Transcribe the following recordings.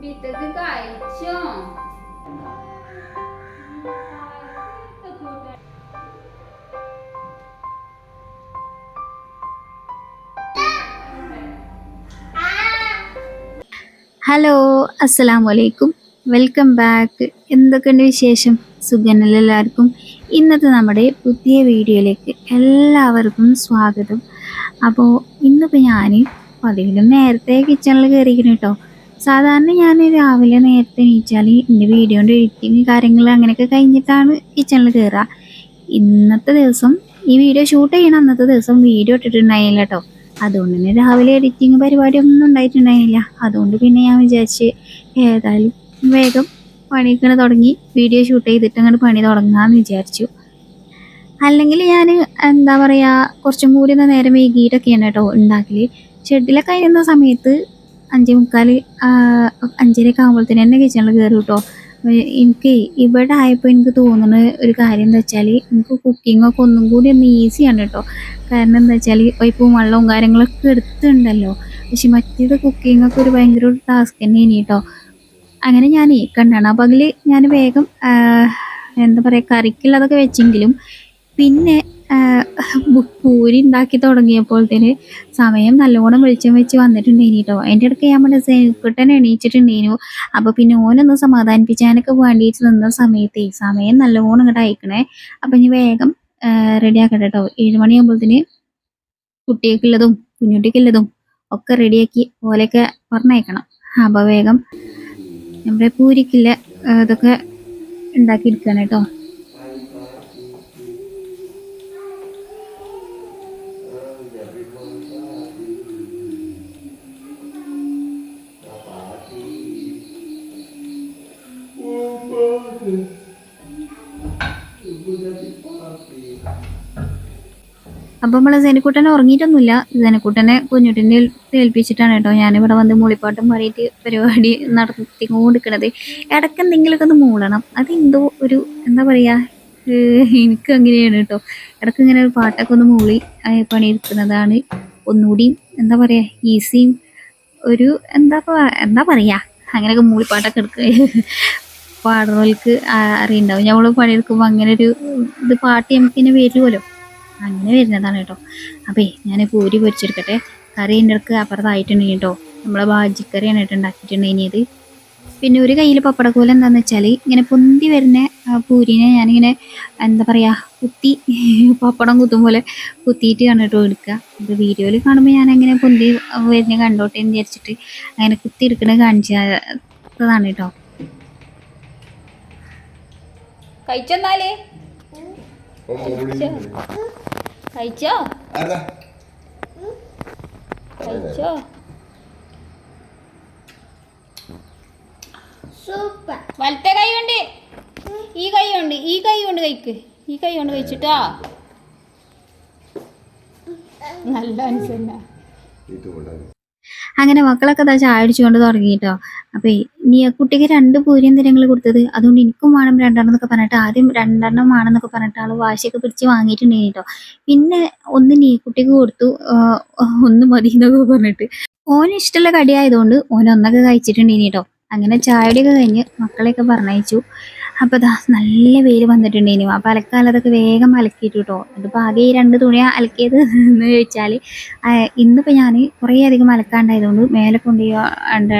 കഴിച്ചോ ഹലോ അസ്സലാമു വലൈക്കും വെൽക്കം ബാക്ക് എന്തൊക്കെയുണ്ട് വിശേഷം? സുഖനല്ല എല്ലാവർക്കും? ഇന്നത്തെ നമ്മുടെ പുതിയ വീഡിയോയിലേക്ക് എല്ലാവർക്കും സ്വാഗതം. അപ്പോൾ ഇന്നിപ്പോൾ ഞാൻ പതിവിലും നേരത്തെ കിച്ചണിൽ കയറിയിരിക്കുന്നു കേട്ടോ. സാധാരണ ഞാൻ രാവിലെ നേരത്തെ എണീച്ചാൽ എന്റെ വീഡിയോന്റെ എഡിറ്റിങ് കാര്യങ്ങൾ അങ്ങനെയൊക്കെ കഴിഞ്ഞിട്ടാണ് കിച്ചണിൽ കയറുക ഇന്നത്തെ ദിവസം ഈ വീഡിയോ ഷൂട്ട് ചെയ്യണ അന്നത്തെ ദിവസം വീഡിയോ ഇട്ടിട്ടുണ്ടായില്ല കേട്ടോ അതുകൊണ്ട് തന്നെ രാവിലെ എഡിറ്റിങ് പരിപാടിയൊന്നും ഉണ്ടായിട്ടുണ്ടായില്ല. അതുകൊണ്ട് പിന്നെ ഞാൻ വിചാരിച്ച് ഏതായാലും വേഗം പണിയൊക്കെ തുടങ്ങി വീഡിയോ ഷൂട്ട് ചെയ്തിട്ട് അങ്ങോട്ട് പണി തുടങ്ങാമെന്ന് വിചാരിച്ചു. അല്ലെങ്കിൽ ഞാൻ എന്താ പറയുക കുറച്ചും കൂടി ഒന്ന് നേരം വൈകിട്ടൊക്കെയാണ് കേട്ടോ ഉണ്ടാക്കൽ ഷെഡിലൊക്കെ കഴിയുന്ന സമയത്ത് അഞ്ചേ മുക്കാൽ അഞ്ചരയൊക്കെ ആകുമ്പോഴത്തേന് തന്നെ കിച്ചണിൽ കയറി കേട്ടോ എനിക്ക് ഇവിടെ ആയപ്പോൾ എനിക്ക് തോന്നുന്ന ഒരു കാര്യം എന്താ വെച്ചാൽ എനിക്ക് കുക്കിങ്ങൊക്കെ ഒന്നും കൂടി ഒന്ന് ഈസിയാണ് കേട്ടോ കാരണം എന്താ വെച്ചാൽ ഇപ്പം വെള്ളവും കാര്യങ്ങളൊക്കെ എടുത്തിട്ടുണ്ടല്ലോ. പക്ഷെ മറ്റേത് കുക്കിങ്ങൊക്കെ ഒരു ഭയങ്കര ഒരു ടാസ്ക് തന്നെ ഇനി കേട്ടോ അങ്ങനെ ഞാൻ കണ്ടാണ്. പകൽ ഞാൻ വേഗം എന്താ പറയുക കറിക്കുള്ളതൊക്കെ വെച്ചെങ്കിലും പിന്നെ പൂരി ഉണ്ടാക്കി തുടങ്ങിയപ്പോഴത്തേന് സമയം നല്ലോണം വെളിച്ചം വെച്ച് വന്നിട്ടുണ്ടേനി കേട്ടോ എന്റെ ഇടയ്ക്ക് ഞാൻ പറഞ്ഞ സേനക്കുട്ടൻ എണീച്ചിട്ടുണ്ടേനു അപ്പോൾ പിന്നെ ഓനൊന്ന് സമാധാനിപ്പിക്കാനൊക്കെ വേണ്ടിയിട്ട് നിന്ന സമയത്തേ സമയം നല്ലോണം ഇങ്ങോട്ട് അയക്കണേ. അപ്പം ഇനി വേഗം റെഡി ആക്കട്ടെ കേട്ടോ ഏഴ് മണിയാകുമ്പോഴത്തേന് കുട്ടികൾക്കുള്ളതും കുഞ്ഞുട്ടിക്കുള്ളതും ഒക്കെ റെഡിയാക്കി ഓലൊക്കെ പറഞ്ഞയക്കണം. അപ്പോൾ വേഗം നമ്മുടെ പൂരിക്കില്ല ഇതൊക്കെ ഉണ്ടാക്കിയെടുക്കുകയാണ് കേട്ടോ അപ്പം നമ്മൾ സേനക്കൂട്ടനെ ഉറങ്ങിയിട്ടൊന്നുമില്ല. സേനക്കൂട്ടനെ കുഞ്ഞുട്ടിനെ ഏൽപ്പിച്ചിട്ടാണ് കേട്ടോ ഞാനിവിടെ വന്ന് മൂളിപ്പാട്ടും പാടിയിട്ട് പരിപാടി നടത്തിക്കൊണ്ടിരിക്കണത്. ഇടയ്ക്ക് എന്തെങ്കിലുമൊക്കെ ഒന്ന് മൂളണം അതെന്തോ ഒരു എന്താ പറയുക എനിക്ക് അങ്ങനെയാണ് കേട്ടോ. ഇടയ്ക്ക് ഇങ്ങനെ ഒരു പാട്ടൊക്കെ ഒന്ന് മൂളി പണിയെടുക്കുന്നതാണ്. ഒന്നുകൂടി എന്താ പറയുക ഈസിയും ഒരു എന്താ എന്താ പറയുക അങ്ങനെയൊക്കെ മൂളിപ്പാട്ടൊക്കെ എടുക്കുക. പാടുന്നവർക്ക് അറിയുണ്ടാവും. നമ്മൾ പണിയെടുക്കുമ്പോൾ അങ്ങനെ ഒരു ഇത് പാട്ട് നമുക്കിങ്ങനെ വരുമല്ലോ. അങ്ങനെ വരുന്നതാണ് കേട്ടോ. അപ്പേ ഞാൻ പൂരി പൊരിച്ചെടുക്കട്ടെ. കറി എന്റെ അടുക്ക് അപ്പുറത്തായിട്ടുണ്ട് കേട്ടോ. നമ്മളെ ബാജിക്കറിയാണ് കേട്ടോ ഉണ്ടാക്കിയിട്ടുണ്ടെങ്കിൽ പിന്നെ ഒരു കയ്യിൽ പപ്പടക്കോല എന്താണെന്ന് വെച്ചാൽ ഇങ്ങനെ പൊന്തി വരുന്ന പൂരിനെ ഞാനിങ്ങനെ എന്താ പറയുക കുത്തി പപ്പടം കുത്തും പോലെ കുത്തിയിട്ട് കണ്ടിട്ട് എടുക്കുക. ഇത് വീഡിയോയിൽ കാണുമ്പോൾ ഞാൻ അങ്ങനെ പൊന്തി വരുന്ന കണ്ടോട്ടെ എന്ന് വിചാരിച്ചിട്ട് അങ്ങനെ കുത്തി എടുക്കണത് കാണിച്ചതാണ് കേട്ടോ. കഴിച്ചോന്നാലേ? കഴിച്ചോ? കഴിച്ചോ? സൂപ്പർ. വലത്തെ കൈ കൊണ്ട്. ഈ കൈ കൊണ്ട് ഈ കൈ കൊണ്ട് കഴിക്ക്. ഈ കൈ കൊണ്ട് കഴിച്ചിട്ടോ? നല്ല അനുസരണ. അങ്ങനെ മക്കളൊക്കെ ദാ ചായ അടിച്ചുകൊണ്ട് തുടങ്ങി കേട്ടോ അപ്പൊ നീ കുട്ടിക്ക് രണ്ട് പൂരി തിരങ്ങൾ കൊടുത്തത്? അതുകൊണ്ട് എനിക്കും വേണം രണ്ടെണ്ണം എന്നൊക്കെ പറഞ്ഞിട്ട് ആദ്യം രണ്ടെണ്ണം വേണമെന്നൊക്കെ പറഞ്ഞിട്ട് ആൾ വാശിയൊക്കെ പിടിച്ച് വാങ്ങിയിട്ടുണ്ടായി കേട്ടോ പിന്നെ ഒന്ന് നീ കുട്ടിക്ക് കൊടുത്തു ഒന്ന് മതി എന്നൊക്കെ പറഞ്ഞിട്ട്. ഓന് ഇഷ്ടമുള്ള കടിയായതുകൊണ്ട് ഓൻ ഒന്നൊക്കെ കഴിച്ചിട്ടുണ്ടായി കേട്ടോ അങ്ങനെ ചായയുടെയൊക്കെ കഴിഞ്ഞ് മക്കളെയൊക്കെ പറഞ്ഞയച്ചു. അപ്പൊ ഇതാ നല്ല വെയിൽ വന്നിട്ടുണ്ടേനു അപ്പൊ അലക്കാലതൊക്കെ വേഗം അലക്കിയിട്ട് കേട്ടോ അതിപ്പോ ആകെ ഈ രണ്ട് തുണിയാ അലക്കിയത് എന്ന് ചോദിച്ചാൽ ആ, ഇന്നിപ്പോൾ ഞാൻ കുറേ അധികം അലക്കാണ്ടായതുകൊണ്ട് മേലെ കൊണ്ടുപോയി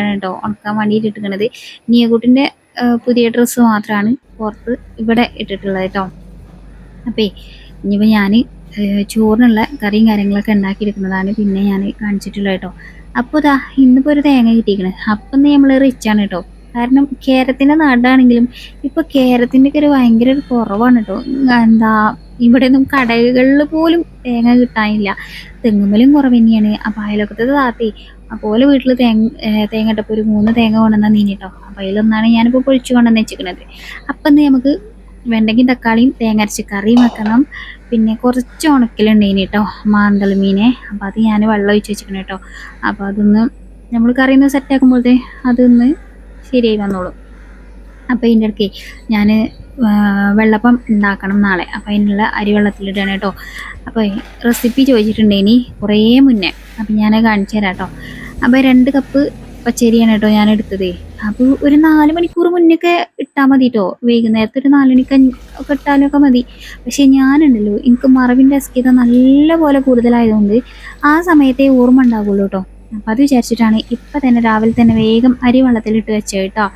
കേട്ടോ ഉണക്കാൻ വേണ്ടിയിട്ട് ഇട്ടിരിക്കണത്. നിയകുട്ടിന്റെ പുതിയ ഡ്രസ്സ് മാത്രമാണ് പുറത്ത് ഇവിടെ ഇട്ടിട്ടുള്ളത് കേട്ടോ അപ്പേ ഇനിയിപ്പോൾ ഞാൻ ചോറിനുള്ള കറിയും കാര്യങ്ങളൊക്കെ ഉണ്ടാക്കിയെടുക്കുന്നതാണ് പിന്നെ ഞാൻ കാണിച്ചിട്ടുള്ളത് കേട്ടോ അപ്പോൾ ഇതാ ഇന്നിപ്പോൾ ഒരു തേങ്ങ കിട്ടിയിരിക്കണേ. അപ്പം നമ്മൾ റിച്ചാണ് കേട്ടോ കാരണം കേരത്തിന്റെ നാടാണെങ്കിലും ഇപ്പോൾ കേരത്തിന്റെ ഒക്കെ ഒരു ഭയങ്കര ഒരു കുറവാണ് കേട്ടോ എന്താ ഇവിടെ ഒന്നും കടകളിൽ പോലും തേങ്ങ കിട്ടാനില്ല. തെങ്ങുമ്മലും കുറവ് തന്നെയാണ് അപ്പോൾ അയലൊക്കത്തെ താത്തി അപ്പോൾ വീട്ടിൽ തേങ്ങ തേങ്ങ ഇട്ടപ്പോൾ ഒരു മൂന്ന് തേങ്ങ കൊണ്ടുവന്നാൽ നീ കേട്ടോ അപ്പോൾ അതിലൊന്നാണ് ഞാനിപ്പോൾ പൊഴിച്ചു കൊണ്ടുവന്ന് വെച്ചിരിക്കുന്നത് അപ്പം നമുക്ക് വെണ്ടയ്ക്കും തക്കാളിയും തേങ്ങ അരച്ച് കറിയും വെക്കണം. പിന്നെ കുറച്ച് ഉണക്കലുണ്ടേനി കേട്ടോ മാന്തൽ മീനെ. അപ്പോൾ അത് ഞാൻ വെള്ളം ഒഴിച്ച് വെച്ചിരിക്കണം കേട്ടോ അപ്പോൾ അതൊന്ന് നമ്മൾ കറി ഒന്ന് സെറ്റാക്കുമ്പോഴത്തെ അതൊന്ന് ശരിയായി വന്നോളും. അപ്പോൾ ഇതിന്റെ ഇടയ്ക്ക് ഞാൻ വെള്ളപ്പം ഉണ്ടാക്കണം നാളെ. അപ്പോൾ അതിനുള്ള അരി വെള്ളത്തിലിടണം കേട്ടോ. അപ്പോൾ റെസിപ്പി ചോദിച്ചിട്ടുണ്ട് ഇനി കുറേ മുന്നേ. അപ്പം ഞാൻ കാണിച്ചു തരാം കേട്ടോ. അപ്പോൾ രണ്ട് കപ്പ് പച്ചരിയാണ് കേട്ടോ ഞാൻ എടുത്തത്. അപ്പോൾ ഒരു നാല് മണിക്കൂർ മുന്നൊക്കെ ഇട്ടാൽ മതി കേട്ടോ. വൈകുന്നേരത്തെ ഒരു നാല് മണിക്ക് ഒക്കെ ഇട്ടാലൊക്കെ മതി. പക്ഷേ ഞാനുണ്ടല്ലോ എനിക്ക് മറവിന്റെ അസ്കിത നല്ലപോലെ കൂടുതലായതുകൊണ്ട് ആ സമയത്തേ ഓർമ്മ ഉണ്ടാകുള്ളൂ കേട്ടോ. അപ്പം അത് വിചാരിച്ചിട്ടാണ് ഇപ്പം തന്നെ രാവിലെ തന്നെ വേഗം അരി വെള്ളത്തിലിട്ട് വെച്ചത് കേട്ടോ.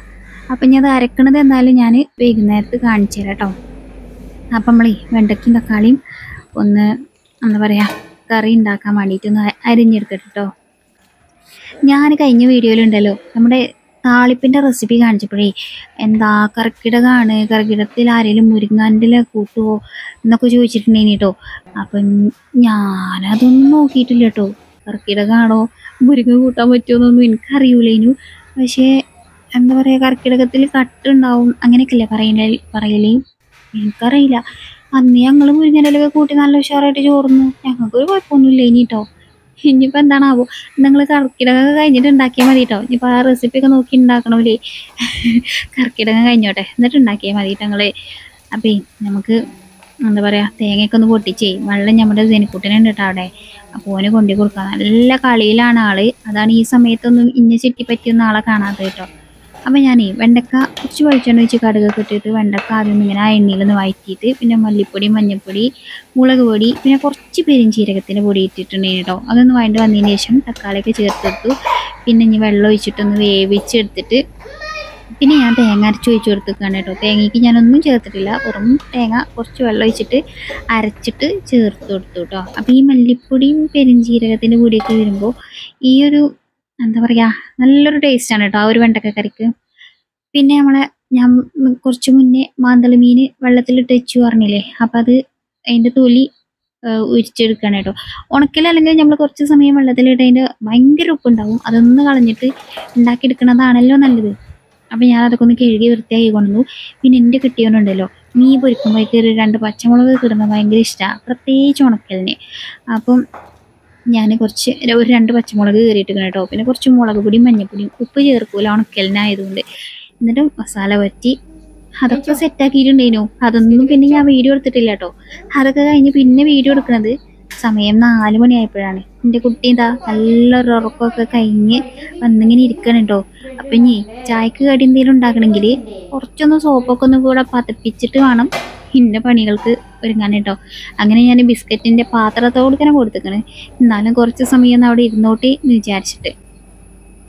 അപ്പം ഞാൻ അത് അരക്കണത് എന്തായാലും ഞാൻ വൈകുന്നേരത്ത് കാണിച്ചു തരാം കേട്ടോ. അപ്പം നമ്മളീ വെണ്ടയ്ക്കും തക്കാളിയും ഒന്ന് എന്താ പറയുക കറി ഉണ്ടാക്കാൻ വേണ്ടിയിട്ടൊന്ന് അരിഞ്ഞെടുക്കട്ടെ കേട്ടോ. ഞാൻ കഴിഞ്ഞ വീഡിയോയിലുണ്ടല്ലോ നമ്മുടെ താളിപ്പിന്റെ റെസിപ്പി കാണിച്ചപ്പോഴേ എന്താ കർക്കിടകമാണ് കർക്കിടത്തിൽ ആരെങ്കിലും മുരിങ്ങാന്റെ കൂട്ടുമോ എന്നൊക്കെ ചോദിച്ചിട്ടുണ്ടെങ്കിൽ കേട്ടോ. അപ്പം ഞാനതൊന്നും നോക്കിയിട്ടില്ല കേട്ടോ. കർക്കിടകമാണോ മുരിങ്ങ കൂട്ടാൻ പറ്റുമെന്നൊന്നും എനിക്കറിയൂലേനു. പക്ഷേ എന്താ പറയുക കർക്കിടകത്തിൽ കട്ടുണ്ടാവും അങ്ങനെയൊക്കെയല്ലേ പറയണ പറയലേ? എനിക്കറിയില്ല. അന്ന് ഞങ്ങൾ മുരിങ്ങയിലൊക്കെ കൂട്ടി നല്ല ഉഷാറായിട്ട് ചോർന്നു. ഞങ്ങൾക്കൊരു കുഴപ്പമൊന്നുമില്ല ഇനി കേട്ടോ ഇനിയിപ്പോൾ എന്താണാവോ? നിങ്ങൾ കർക്കിടകം കഴിഞ്ഞിട്ട് ഉണ്ടാക്കിയാൽ മതി കേട്ടോ ഇനിയിപ്പോൾ ആ റെസിപ്പി ഒക്കെ നോക്കി ഉണ്ടാക്കണമല്ലേ കർക്കിടകം കഴിഞ്ഞോട്ടെ. എന്നിട്ട് ഉണ്ടാക്കിയാൽ മതി കേട്ടോ നിങ്ങൾ അപ്പോൾ നമുക്ക് എന്താ പറയുക തേങ്ങയൊക്കെ ഒന്ന് പൊട്ടിച്ചേ. വെള്ളം നമ്മുടെ ജനിക്കുട്ടനുണ്ട് കേട്ടോ അവിടെ. അപ്പോൾ ഓന് കൊണ്ടു കൊടുക്കുക നല്ല കളിയിലാണ് ആൾ. അതാണ് ഈ സമയത്തൊന്നും ഇഞ്ഞ ചുറ്റി പറ്റിയൊന്നും ആളെ കാണാത്തത് കേട്ടോ. അപ്പം ഞാനേ വെണ്ടക്ക കുറച്ച് വെളിച്ചെണ്ണ വെച്ച് കടുകൊക്കെ ഇട്ടിട്ട് വെണ്ടക്ക ആദ്യം ഇങ്ങനെ ആ എണ്ണയിലൊന്ന് വഴറ്റിയിട്ട് പിന്നെ മല്ലിപ്പൊടി മഞ്ഞൾപ്പൊടി മുളക് പൊടി പിന്നെ കുറച്ച് പെരിഞ്ചീരകത്തിന്റെ പൊടി ഇട്ടിട്ടുണ്ടെങ്കിൽ കേട്ടോ. അതൊന്ന് വഴണ്ട് വന്നതിന് ശേഷം തക്കാളിയൊക്കെ ചേർത്തെടുത്തു. പിന്നെ ഇനി വെള്ളം ഒഴിച്ചിട്ടൊന്ന് വേവിച്ചെടുത്തിട്ട് പിന്നെ ഞാൻ തേങ്ങ അരച്ച് ഒഴിച്ച് കൊടുത്തേക്കാണ് കേട്ടോ. തേങ്ങയ്ക്ക് ഞാനൊന്നും ചേർത്തിട്ടില്ല. വെറും തേങ്ങ കുറച്ച് വെള്ളം ഒഴിച്ചിട്ട് അരച്ചിട്ട് ചേർത്ത് കൊടുത്തു കേട്ടോ. അപ്പോൾ ഈ മല്ലിപ്പൊടിയും പെരുംജീരകത്തിന്റെ കൂടിയൊക്കെ വരുമ്പോൾ ഈ ഒരു എന്താ പറയുക നല്ലൊരു ടേസ്റ്റാണ് കേട്ടോ ആ ഒരു വെണ്ടക്ക കറിക്ക് പിന്നെ നമ്മളെ ഞാൻ കുറച്ച് മുന്നേ മാന്തളി മീൻ വെള്ളത്തിലിട്ട് വെച്ചു പറഞ്ഞില്ലേ? അപ്പം അത് അതിന്റെ തൊലി ഉരിച്ചെടുക്കണം കേട്ടോ. ഉണക്കലല്ലെങ്കിൽ നമ്മൾ കുറച്ച് സമയം വെള്ളത്തിലിട്ട് അതിന്റെ ഭയങ്കര ഉപ്പുണ്ടാവും. അതൊന്ന് കളഞ്ഞിട്ട് ഉണ്ടാക്കിയെടുക്കുന്നതാണല്ലോ നല്ലത്. അപ്പം ഞാൻ അതൊക്കെ ഒന്ന് കഴുകി വൃത്തിയാക്കി കൊണ്ടുവന്നു. പിന്നെ എന്റെ കിട്ടിയവനുണ്ടല്ലോ മീൻ പൊരിക്കുമ്പോഴേക്ക് ഒരു രണ്ട് പച്ചമുളക് കിടുന്നത് ഭയങ്കര ഇഷ്ടമാണ് പ്രത്യേകിച്ച് ഉണക്കലിന്. അപ്പം ഞാൻ കുറച്ച് ഒരു രണ്ട് പച്ചമുളക് കയറിയിട്ട് കേട്ടോ. പിന്നെ കുറച്ച് മുളക് പൊടിയും മഞ്ഞൾപ്പൊടിയും ഉപ്പ് ചേർക്കൂല ഉണക്കലിനായതുകൊണ്ട്. എന്നിട്ട് മസാല പറ്റി അതൊക്കെ സെറ്റാക്കിയിട്ടുണ്ടേനു അതൊന്നും പിന്നെ ഞാൻ വീഡിയോ എടുത്തിട്ടില്ല കേട്ടോ. അതൊക്കെ കഴിഞ്ഞ് പിന്നെ വീഡിയോ എടുക്കുന്നത് സമയം നാല് മണിയായപ്പോഴാണ്. എന്റെ കുട്ടി എന്താ നല്ലൊരു ഉറക്കമൊക്കെ കഴിഞ്ഞ് വന്നിങ്ങനെ ഇരിക്കണം കേട്ടോ അപ്പം ഇനി ചായക്ക് കടി എന്തെങ്കിലും ഉണ്ടാക്കണമെങ്കിൽ കുറച്ചൊന്ന് സോപ്പൊക്കെ ഒന്ന് കൂടെ പതപ്പിച്ചിട്ട് വേണം ഇന്ന പണികൾക്ക് ഒരുങ്ങാൻ കേട്ടോ അങ്ങനെ ഞാൻ ബിസ്ക്കറ്റിന്റെ പാത്രത്തോട് തന്നെ കൊടുത്തേക്കണ്. എന്നാലും കുറച്ച് സമയം അവിടെ ഇരുന്നോട്ടെ വിചാരിച്ചിട്ട്.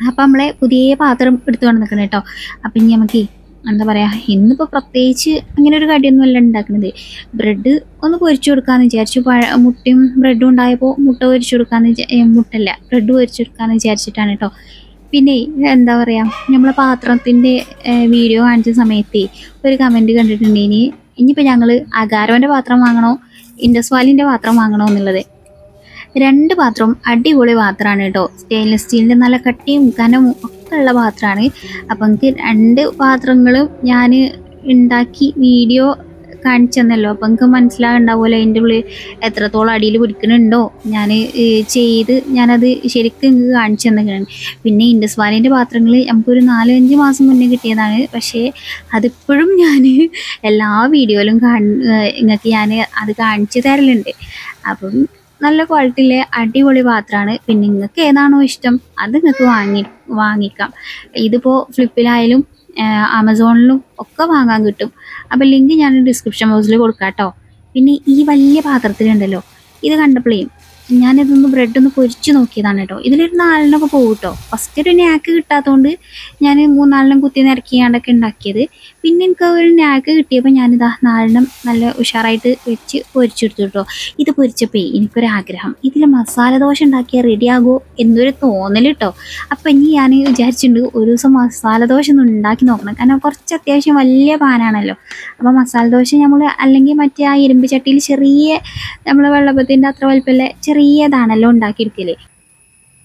അപ്പം നമ്മളെ പുതിയ പാത്രം എടുത്തു കൊണ്ടിരിക്കണം കേട്ടോ അപ്പം ഇനി നമുക്ക് എന്താ പറയുക ഇന്നിപ്പോൾ പ്രത്യേകിച്ച് അങ്ങനെ ഒരു കടിയൊന്നും അല്ല ഉണ്ടാക്കുന്നത് ബ്രെഡ് ഒന്ന് പൊരിച്ചു കൊടുക്കാമെന്ന് വിചാരിച്ചു. പഴ മുട്ടയും ബ്രെഡും ഉണ്ടായപ്പോൾ മുട്ട പൊരിച്ചു കൊടുക്കാമെന്ന് വിചാ മുട്ടല്ല ബ്രെഡ് പൊരിച്ചു കൊടുക്കാമെന്ന് വിചാരിച്ചിട്ടാണ് കേട്ടോ പിന്നെ എന്താ പറയുക നമ്മളെ പാത്രത്തിന്റെ വീഡിയോ കാണിച്ച സമയത്ത് ഒരു കമന്റ് കണ്ടിട്ടുണ്ടെങ്കിൽ ഇനിയിപ്പോൾ ഞങ്ങൾ അഗാരോന്റെ പാത്രം വാങ്ങണോ ഇൻഡസ്വാലിന്റെ പാത്രം വാങ്ങണോ എന്നുള്ളത്. രണ്ട് പാത്രവും അടിപൊളി പാത്രമാണ് കേട്ടോ സ്റ്റെയിൻലെസ് സ്റ്റീലിന്റെ നല്ല കട്ടിയും കനവും ഒക്കെ ഉള്ള പാത്രമാണ്. അപ്പം എനിക്ക് രണ്ട് പാത്രങ്ങളും ഞാൻ ഉണ്ടാക്കി വീഡിയോ കാണിച്ചു തന്നല്ലോ. അപ്പം എനിക്ക് മനസ്സിലാകണ്ടാവുമല്ലോ അതിന്റെ ഉള്ളിൽ എത്രത്തോളം അടിയിൽ പിടിക്കുന്നുണ്ടോ ഞാൻ ചെയ്ത് ഞാനത് ശരിക്കും നിങ്ങൾക്ക് കാണിച്ചു തന്നിരിക്കണം. പിന്നെ ഇൻഡസ് വാലിന്റെ പാത്രങ്ങൾ നമുക്കൊരു നാലഞ്ച് മാസം മുന്നേ കിട്ടിയതാണ്. പക്ഷേ അതിപ്പോഴും ഞാൻ എല്ലാ വീഡിയോയിലും കാണ നിങ്ങൾക്ക് ഞാൻ അത് കാണിച്ചു തരലുണ്ട്. അപ്പം നല്ല ക്വാളിറ്റിയിലെ അടിപൊളി പാത്രമാണ്. പിന്നെ നിങ്ങൾക്ക് ഏതാണോ ഇഷ്ടം അത് നിങ്ങൾക്ക് വാങ്ങി വാങ്ങിക്കാം. ഇതിപ്പോൾ ഫ്ലിപ്പിലായാലും ആമസോണിലും ഒക്കെ വാങ്ങാൻ കിട്ടും. അപ്പോൾ ലിങ്ക് ഞാൻ ഡിസ്ക്രിപ്ഷൻ ബോക്സിൽ കൊടുക്കാം കേട്ടോ പിന്നെ ഈ വലിയ പാത്രത്തിലുണ്ടല്ലോ ഇത് കണ്ടപ്പോഴേ ഞാനിതൊന്ന് ബ്രെഡ് ഒന്ന് പൊരിച്ച് നോക്കിയതാണ് കേട്ടോ. ഇതിലൊരു നാലെണ്ണമൊക്കെ പോകും കേട്ടോ. ഫസ്റ്റ് ഒരു നാക്ക് കിട്ടാത്തതുകൊണ്ട് ഞാൻ മൂന്നാലെണ്ണം കുത്തി നിരക്കിയാണ്ടൊക്കെ ഉണ്ടാക്കിയത്. പിന്നെ എനിക്ക് ഒരു നാക്ക് കിട്ടിയപ്പോൾ ഞാനിതാ നാലെണ്ണം നല്ല ഉഷാറായിട്ട് വെച്ച് പൊരിച്ചെടുത്തു കേട്ടോ. ഇത് പൊരിച്ചപ്പോൾ എനിക്കൊരാഗ്രഹം ഇതിൽ മസാല ദോശ ഉണ്ടാക്കിയാൽ റെഡിയാകുമോ എന്നൊരു തോന്നൽ കേട്ടോ. അപ്പം ഇനി ഞാൻ വിചാരിച്ചിട്ടുണ്ട് ഒരു ദിവസം മസാല ദോശ ഒന്ന് ഉണ്ടാക്കി നോക്കണം. കാരണം കുറച്ച് അത്യാവശ്യം വലിയ പാനാണല്ലോ. അപ്പോൾ മസാല ദോശ നമ്മൾ അല്ലെങ്കിൽ മറ്റേ ആ ഇരുമ്പ് ചട്ടിയിൽ ചെറിയ നമ്മൾ വെള്ളപ്പത്തിന്റെ അത്ര വലിപ്പമില്ല ചെറിയതാണല്ലോ ഉണ്ടാക്കിയെടുക്കൽ.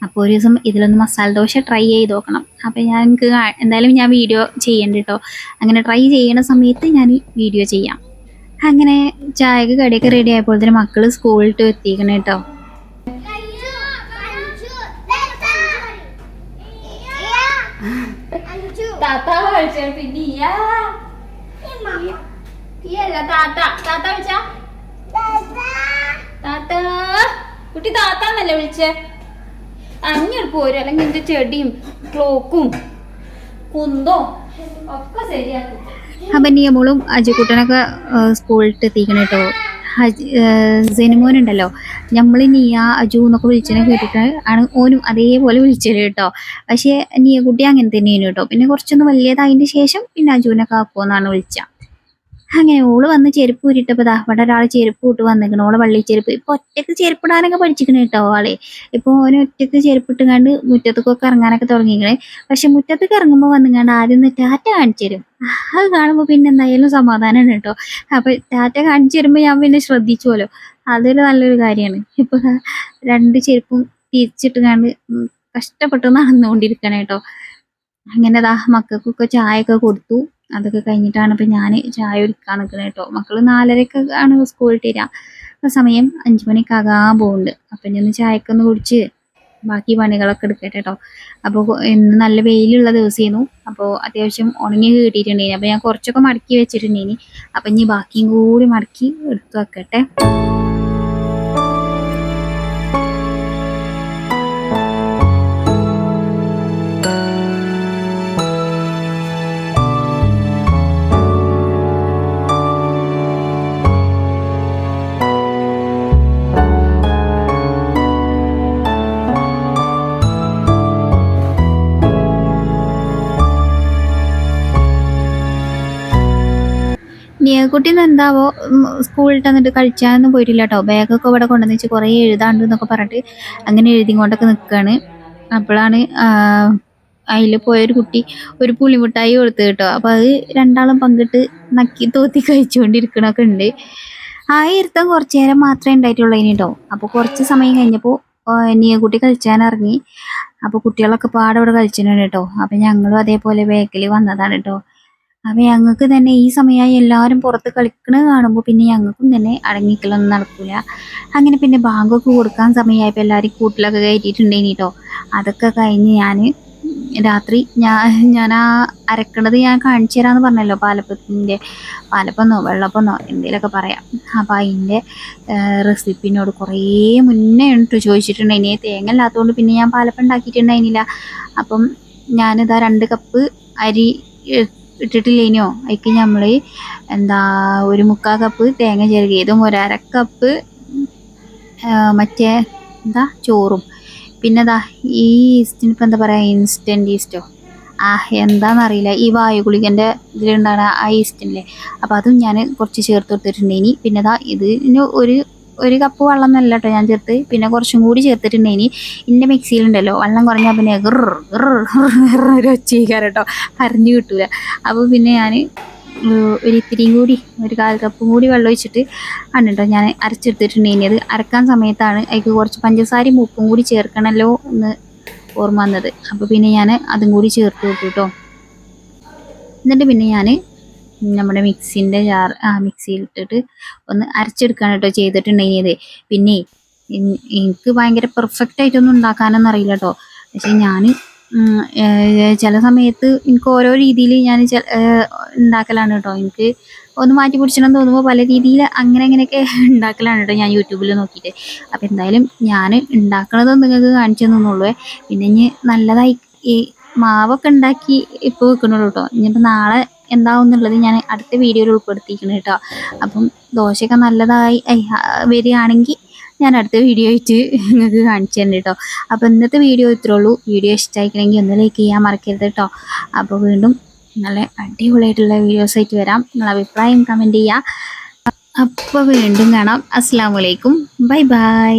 അപ്പോൾ ഒരു ദിവസം ഇതിലൊന്ന് മസാല ദോശ ട്രൈ ചെയ്ത് നോക്കണം. അപ്പോൾ ഞാൻ എനിക്ക് എന്തായാലും ഞാൻ വീഡിയോ ചെയ്യണ്ട കേട്ടോ അങ്ങനെ ട്രൈ ചെയ്യണ സമയത്ത് ഞാൻ വീഡിയോ ചെയ്യാം. അങ്ങനെ ചായക്ക് കടിയൊക്കെ റെഡി ആയപ്പോൾ തന്നെ മക്കൾ സ്കൂളിട്ട് എത്തിക്കണം കേട്ടോ അഞ്ചു താത്ത പിന്നെ താത്ത. താത്ത വിളിച്ച? താത്ത. കുട്ടി താത്താന്നല്ലേ വിളിച്ചേ? അങ്ങോട്ട് പോരും. അല്ലെങ്കിൽ എന്റെ ചെടിയും ക്ലോക്കും കുന്തോ ഒക്കെ ശരിയാക്കും. അപ്പം നിയമങ്ങളും അജുക്കുട്ടനൊക്കെ സ്കൂളിൽ എത്തിക്കണം കേട്ടോ ജനുമോനുണ്ടല്ലോ നമ്മൾ നിയ അജു എന്നൊക്കെ വിളിച്ചതിനെ കേട്ടിട്ട് ആണ് ഓനും അതേപോലെ വിളിച്ചത് കേട്ടോ. പക്ഷേ നിയ കുട്ടി അങ്ങനെ തന്നെയാണ് കേട്ടോ. പിന്നെ കുറച്ചൊന്ന് വലിയതായതിന്റെ ശേഷം പിന്നെ അജുവിനൊക്കെ ആക്കുമെന്നാണ് വിളിച്ച അങ്ങനെ ഓൾ വന്ന് ചെരുപ്പ് ഊരിട്ടപ്പോൾ ദാ ഇവിടെ ഒരാൾ ചെരുപ്പ് ഇട്ട് വന്നിരിക്കണം. ഓളെ വള്ളി ചെരുപ്പ്. ഇപ്പൊ ഒറ്റയ്ക്ക് ചെരുപ്പിടാനൊക്കെ പഠിച്ചിരിക്കണേ കേട്ടോ ആളെ. ഇപ്പൊ ഓന് ഒറ്റയ്ക്ക് ചെരുപ്പിട്ട് കണ്ട് മുറ്റത്തേക്കൊക്കെ ഇറങ്ങാനൊക്കെ തുടങ്ങിക്കണേ പക്ഷെ മുറ്റത്തേക്ക് ഇറങ്ങുമ്പോൾ വന്നിങ്ങാണ്ട് ആദ്യം ടാറ്റ കാണിച്ചു തരും. അത് കാണുമ്പോൾ പിന്നെ എന്തായാലും സമാധാനമാണ് കേട്ടോ. അപ്പൊ ടാറ്റ കാണിച്ചു തരുമ്പോൾ ഞാൻ പിന്നെ ശ്രദ്ധിച്ചുവല്ലോ അതൊരു നല്ലൊരു കാര്യമാണ്. ഇപ്പൊ രണ്ട് ചെരുപ്പും തിരിച്ചിട്ട് കണ്ട് കഷ്ടപ്പെട്ട് നടന്നുകൊണ്ടിരിക്കണേട്ടോ അങ്ങനെ ദാ മക്കൾക്കൊക്കെ ചായ ഒക്കെ കൊടുത്തു. അതൊക്കെ കഴിഞ്ഞിട്ടാണ് ഇപ്പം ഞാൻ ചായ ഒരുക്കാൻ നിൽക്കുന്നത് കേട്ടോ മക്കൾ നാലരക്ക് ആണ് സ്കൂളിൽ തീരാ അപ്പം സമയം അഞ്ചു മണിക്ക് ആകാൻ പോകുന്നുണ്ട് അപ്പം ഒന്ന് ചായക്കൊന്ന് കുടിച്ച് ബാക്കി പണികളൊക്കെ എടുക്കട്ടെ കേട്ടോ അപ്പോൾ ഇന്ന് നല്ല വെയിലുള്ള ദിവസമായിരുന്നു അപ്പോൾ അത്യാവശ്യം ഉണങ്ങി കിട്ടിയിട്ടുണ്ടായിനി അപ്പോൾ ഞാൻ കുറച്ചൊക്കെ മടക്കി വെച്ചിട്ടുണ്ടായിനി അപ്പം ഇനി ബാക്കിയും കൂടി മടക്കി എടുത്തു വെക്കട്ടെ. നിയക്കുട്ടി എന്താവോ സ്കൂളിൽ തന്നിട്ട് കഴിച്ചാന്നും പോയിട്ടില്ല കേട്ടോ ബാഗൊക്കെ ഇവിടെ കൊണ്ടുവന്ന് വെച്ച് കുറേ എഴുതാണ്ട് എന്നൊക്കെ പറഞ്ഞിട്ട് അങ്ങനെ എഴുതി കൊണ്ടൊക്കെ നിൽക്കുകയാണ് അപ്പോഴാണ് അതിൽ പോയൊരു കുട്ടി ഒരു പുളിമുട്ടായി കൊടുത്തു കേട്ടോ അപ്പോൾ അത് രണ്ടാളും പങ്കിട്ട് നക്കി തോത്തി കഴിച്ചുകൊണ്ടിരിക്കണൊക്കെ ഉണ്ട്. ആ ഇരുത്തം കുറച്ച് നേരം മാത്രമേ ഉണ്ടായിട്ടുള്ളൂ ഇനി കേട്ടോ അപ്പോൾ കുറച്ച് സമയം കഴിഞ്ഞപ്പോൾ നിയക്കുട്ടി കളിച്ചാൻ ഇറങ്ങി അപ്പോൾ കുട്ടികളൊക്കെ പാടെ ഇവിടെ കളിച്ചിട്ടുണ്ട് കേട്ടോ. അപ്പോൾ ഞങ്ങളും അതേപോലെ ബേക്കിൽ വന്നതാണ് കേട്ടോ. അപ്പൊ ഞങ്ങൾക്ക് തന്നെ ഈ സമയമായി എല്ലാവരും പുറത്ത് കളിക്കണത് കാണുമ്പോൾ പിന്നെ ഞങ്ങൾക്കും തന്നെ അടങ്ങിക്കലൊന്നും നടക്കൂല. അങ്ങനെ പിന്നെ ബാങ്കൊക്കെ കൊടുക്കാൻ സമയമായപ്പോൾ എല്ലാവരും കൂട്ടിലൊക്കെ കയറ്റിയിട്ടുണ്ടേനി കേട്ടോ അതൊക്കെ കഴിഞ്ഞ് ഞാൻ രാത്രി ഞാൻ ഞാൻ ആ അരക്കണത് ഞാൻ കാണിച്ചു തരാമെന്ന് പറഞ്ഞല്ലോ. പാലപ്പത്തിന്റെ പാലപ്പന്നോ വെള്ളപ്പന്നോ എന്തെങ്കിലുമൊക്കെ പറയാം. അപ്പം അതിന്റെ റെസിപ്പിനോട് കുറേ മുന്നേ ഉണ്ട് ചോദിച്ചിട്ടുണ്ടായിനി തേങ്ങ ഇല്ലാത്തതുകൊണ്ട് പിന്നെ ഞാൻ പാലപ്പം ഉണ്ടാക്കിയിട്ടുണ്ടായിരുന്നില്ല. അപ്പം ഞാനിതാ രണ്ട് കപ്പ് അരി ഇട്ടിട്ടില്ലേനോ? അതിക്ക് നമ്മൾ എന്താ ഒരു മുക്കാൽ കപ്പ് തേങ്ങ ചെറുകിയതും ഒരര കപ്പ് മറ്റേ എന്താ? ചോറും. പിന്നെ ദാ ഈ ഈസ്റ്റിന് ഇപ്പം എന്താ പറയുക ഇൻസ്റ്റന്റ് ഈസ്റ്റോ ആ എന്താണെന്നറിയില്ല ഈ വായു ഗുളികന്റെ ഇതിലുണ്ടാണ് ആ ഈസ്റ്റിന്റെ അപ്പോൾ അതും ഞാൻ കുറച്ച് ചേർത്ത് കൊടുത്തിട്ടുണ്ടേനി പിന്നെ ദാ ഇതിന് ഒരു ഒരു കപ്പ് വെള്ളം എന്നല്ല കേട്ടോ ഞാൻ ചേർത്ത്. പിന്നെ കുറച്ചും കൂടി ചേർത്തിട്ടുണ്ടേനി ഇന്റെ മിക്സിയിലുണ്ടല്ലോ വെള്ളം കുറഞ്ഞാൽ പിന്നെ ഗർ ഗർ ഒരു ഒച്ചയിക്കാറ് അറിഞ്ഞു കിട്ടൂല. അപ്പോൾ പിന്നെ ഞാൻ ഒരു ഇത്തിരിയും കൂടി ഒരു കാൽ കപ്പും കൂടി വെള്ളം ഒഴിച്ചിട്ട് ആണ് കേട്ടോ ഞാൻ അരച്ചെടുത്തിട്ടുണ്ടായിനി അത് അരക്കാൻ സമയത്താണ് അതിക്ക് കുറച്ച് പഞ്ചസാരയും ഉപ്പും കൂടി ചേർക്കണമല്ലോ എന്ന് ഓർമ്മ വന്നത്. അപ്പോൾ പിന്നെ ഞാൻ അതും കൂടി ചേർത്ത് കൊടുത്തു കേട്ടോ എന്നിട്ട് പിന്നെ ഞാൻ നമ്മുടെ മിക്സിന്റെ ജാർ ആ മിക്സിയിലിട്ടിട്ട് ഒന്ന് അരച്ചെടുക്കാൻ കേട്ടോ ചെയ്തിട്ടുണ്ടെങ്കിൽ പിന്നെ എനിക്ക് ഭയങ്കര പെർഫെക്റ്റ് ആയിട്ടൊന്നും ഉണ്ടാക്കാനൊന്നും അറിയില്ല കേട്ടോ. പക്ഷെ ഞാൻ ചില സമയത്ത് എനിക്ക് ഓരോ രീതിയിൽ ഞാൻ ഉണ്ടാക്കലാണ് കേട്ടോ. എനിക്ക് ഒന്ന് മാറ്റി പിടിച്ചണം തോന്നുമ്പോൾ പല രീതിയിൽ അങ്ങനെ അങ്ങനെയൊക്കെ ഉണ്ടാക്കലാണ് കേട്ടോ ഞാൻ യൂട്യൂബിൽ നോക്കിയിട്ട്. അപ്പോൾ എന്തായാലും ഞാൻ ഉണ്ടാക്കണത് നിങ്ങൾക്ക് കാണിച്ചു തന്നുള്ളൂ പിന്നെ ഇനി നല്ലതായി ഈ മാവൊക്കെ ഉണ്ടാക്കി ഇപ്പോൾ വെക്കണുള്ളൂ കേട്ടോ. ഇനിയിപ്പോൾ നാളെ എന്താവും എന്നുള്ളത് ഞാൻ അടുത്ത വീഡിയോയിൽ ഉൾപ്പെടുത്തിയിരിക്കണം കേട്ടോ. അപ്പം ദോശയൊക്കെ നല്ലതായി വരികയാണെങ്കിൽ ഞാൻ അടുത്ത വീഡിയോ ആയിട്ട് നിങ്ങൾക്ക് കാണിച്ചു തരുന്നുണ്ട് കേട്ടോ. അപ്പോൾ ഇന്നത്തെ വീഡിയോ ഇത്രേ ഉള്ളൂ. വീഡിയോ ഇഷ്ടമായിക്കണമെങ്കിൽ ഒന്ന് ലൈക്ക് ചെയ്യാൻ മറക്കരുത് കേട്ടോ. അപ്പോൾ വീണ്ടും നല്ല അടിപൊളിയായിട്ടുള്ള വീഡിയോസ് ആയിട്ട് വരാം. നിങ്ങൾ അഭിപ്രായം കമന്റ് ചെയ്യുക. അപ്പോൾ വീണ്ടും കാണാം. അസ്സാം വലൈക്കും ബൈ ബൈ.